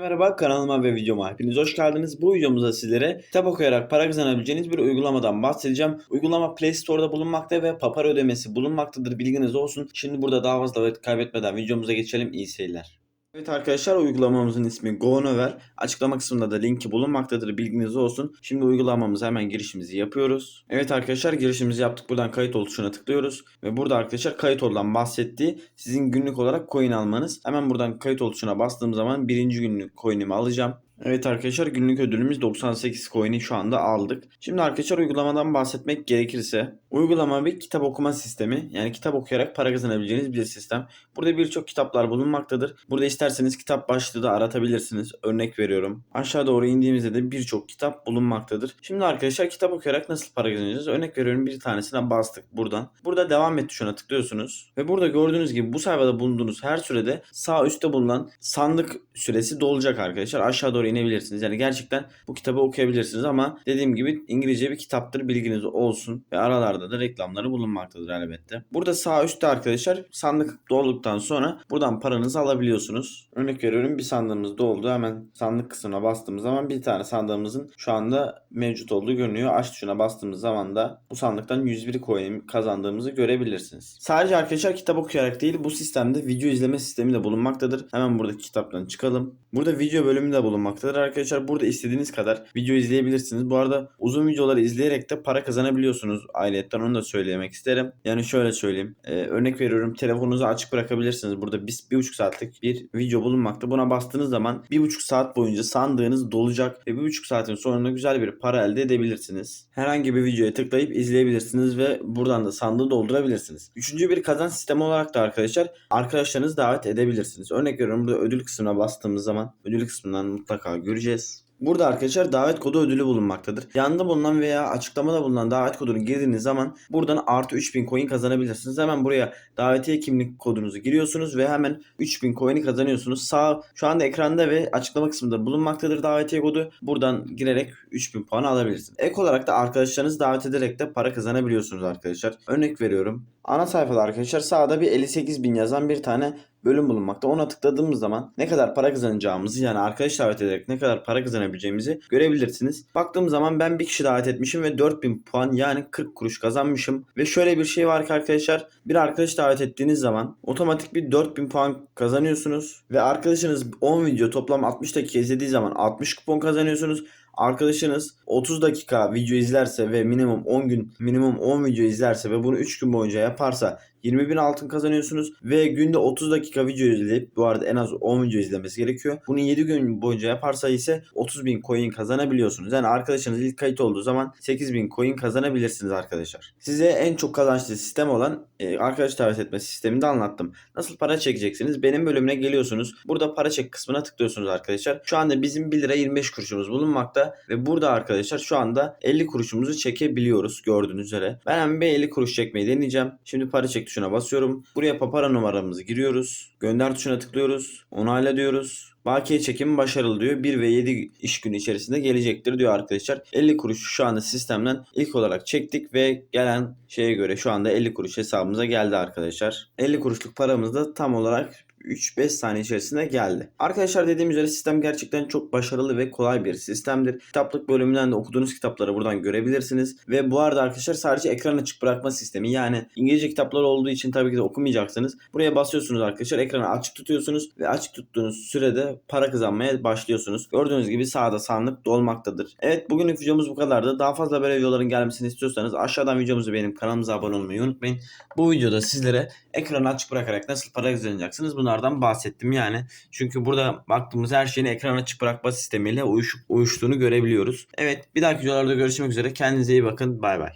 Merhaba kanalıma ve videoma hepiniz hoş geldiniz. Bu videomuzda sizlere kitap okuyarak para kazanabileceğiniz bir uygulamadan bahsedeceğim. Uygulama Play Store'da bulunmakta ve papara ödemesi bulunmaktadır. Bilginiz olsun. Şimdi burada daha fazla vakit kaybetmeden videomuza geçelim. İyi seyirler. Evet arkadaşlar uygulamamızın ismi GoNover. Açıklama kısmında da linki bulunmaktadır. Bilginiz olsun. Şimdi uygulamamıza hemen girişimizi yapıyoruz. Evet arkadaşlar girişimizi yaptık. Buradan kayıt ol tuşuna tıklıyoruz. Ve burada arkadaşlar kayıt oldan bahsettiği sizin günlük olarak coin almanız. Hemen buradan kayıt ol tuşuna bastığım zaman birinci günlük coin'imi alacağım. Evet arkadaşlar günlük ödülümüz 98 coin'i şu anda aldık. Şimdi arkadaşlar uygulamadan bahsetmek gerekirse uygulama bir kitap okuma sistemi. Yani kitap okuyarak para kazanabileceğiniz bir sistem. Burada birçok kitaplar bulunmaktadır. Burada isterseniz kitap başlığı da aratabilirsiniz. Örnek veriyorum. Aşağı doğru indiğimizde de birçok kitap bulunmaktadır. Şimdi arkadaşlar kitap okuyarak nasıl para kazanacağız? Örnek veriyorum bir tanesine bastık buradan. Burada devam et tuşuna tıklıyorsunuz. Ve burada gördüğünüz gibi bu sayfada bulunduğunuz her sürede sağ üstte bulunan sandık süresi dolacak arkadaşlar. Aşağı doğru inebilirsiniz. Yani gerçekten bu kitabı okuyabilirsiniz ama dediğim gibi İngilizce bir kitaptır bilginiz olsun. Ve aralarda da reklamları bulunmaktadır elbette. Burada sağ üstte arkadaşlar sandık dolduktan sonra buradan paranızı alabiliyorsunuz. Örnek veriyorum bir sandığımız doldu. Hemen sandık kısmına bastığımız zaman bir tane sandığımızın şu anda mevcut olduğu görünüyor. Aç tuşuna bastığımız zaman da bu sandıktan 101 coin kazandığımızı görebilirsiniz. Sadece arkadaşlar kitap okuyarak değil bu sistemde video izleme sistemi de bulunmaktadır. Hemen buradaki kitaptan çıkalım. Burada video bölümü de bulunmaktadır arkadaşlar. Burada istediğiniz kadar video izleyebilirsiniz. Bu arada uzun videoları izleyerek de para kazanabiliyorsunuz. Ayrıca onu da söylemek isterim. Yani şöyle söyleyeyim. Ee, örnek veriyorum telefonunuzu açık bırakabilirsiniz. Burada bir, bir buçuk saatlik bir video bulunmakta. Buna bastığınız zaman bir buçuk saat boyunca sandığınız dolacak ve bir buçuk saatin sonunda güzel bir para elde edebilirsiniz. Herhangi bir videoya tıklayıp izleyebilirsiniz ve buradan da sandığı doldurabilirsiniz. Üçüncü bir kazanç sistemi olarak da arkadaşlar arkadaşlarınızı davet edebilirsiniz. Örnek veriyorum burada ödül kısmına bastığımız zaman ödül kısmından mutlaka göreceğiz. Burada arkadaşlar davet kodu ödülü bulunmaktadır. Yanında bulunan veya açıklamada bulunan davet kodunu girdiğiniz zaman buradan artı 3000 coin kazanabilirsiniz. Hemen buraya davetiye kimlik kodunuzu giriyorsunuz ve hemen 3000 coin'i kazanıyorsunuz. Sağ şu anda ekranda ve açıklama kısmında bulunmaktadır davetiye kodu. Buradan girerek 3000 puan alabilirsiniz. Ek olarak da arkadaşlarınızı davet ederek de para kazanabiliyorsunuz arkadaşlar. Örnek veriyorum. Ana sayfada arkadaşlar sağda bir 58.000 yazan bir tane bölüm bulunmakta. Ona tıkladığımız zaman ne kadar para kazanacağımızı yani arkadaş davet ederek ne kadar para kazanabileceğimizi görebilirsiniz. Baktığım zaman ben bir kişi davet etmişim ve 4000 puan yani 40 kuruş kazanmışım. Ve şöyle bir şey var ki arkadaşlar bir arkadaş davet ettiğiniz zaman otomatik bir 4000 puan kazanıyorsunuz. Ve arkadaşınız 10 video toplam 60 dakika izlediği zaman 60 kupon kazanıyorsunuz arkadaşınız 30 dakika video izlerse ve minimum 10 gün minimum 10 video izlerse ve bunu 3 gün boyunca yaparsa 20 bin altın kazanıyorsunuz ve günde 30 dakika video izleyip bu arada en az 10 video izlemesi gerekiyor. Bunu 7 gün boyunca yaparsa ise 30 bin coin kazanabiliyorsunuz. Yani arkadaşınız ilk kayıt olduğu zaman 8 bin coin kazanabilirsiniz arkadaşlar. Size en çok kazançlı sistem olan e, arkadaş davet etme sistemini de anlattım. Nasıl para çekeceksiniz? Benim bölümüne geliyorsunuz. Burada para çek kısmına tıklıyorsunuz arkadaşlar. Şu anda bizim 1 lira 25 kuruşumuz bulunmakta ve burada arkadaşlar şu anda 50 kuruşumuzu çekebiliyoruz gördüğünüz üzere. Ben hemen bir 50 kuruş çekmeyi deneyeceğim. Şimdi para çek tuşuna basıyorum. Buraya papara numaramızı giriyoruz. Gönder tuşuna tıklıyoruz. Onayla diyoruz. Bakiye çekimi başarılı diyor. 1 ve 7 iş günü içerisinde gelecektir diyor arkadaşlar. 50 kuruş şu anda sistemden ilk olarak çektik ve gelen şeye göre şu anda 50 kuruş hesabımıza geldi arkadaşlar. 50 kuruşluk paramız da tam olarak 3-5 saniye içerisinde geldi. Arkadaşlar dediğim üzere sistem gerçekten çok başarılı ve kolay bir sistemdir. Kitaplık bölümünden de okuduğunuz kitapları buradan görebilirsiniz. Ve bu arada arkadaşlar sadece ekran açık bırakma sistemi. Yani İngilizce kitaplar olduğu için tabii ki de okumayacaksınız. Buraya basıyorsunuz arkadaşlar. Ekranı açık tutuyorsunuz ve açık tuttuğunuz sürede para kazanmaya başlıyorsunuz. Gördüğünüz gibi sağda sandık dolmaktadır. Evet bugünlük videomuz bu kadardı. Daha fazla böyle videoların gelmesini istiyorsanız aşağıdan videomuzu benim kanalımıza abone olmayı unutmayın. Bu videoda sizlere ekranı açık bırakarak nasıl para kazanacaksınız bunlardan bahsettim yani. Çünkü burada baktığımız her şeyin ekran açık bırakma sistemiyle uyuş, uyuştuğunu görebiliyoruz. Evet bir dahaki videolarda görüşmek üzere. Kendinize iyi bakın. Bay bay.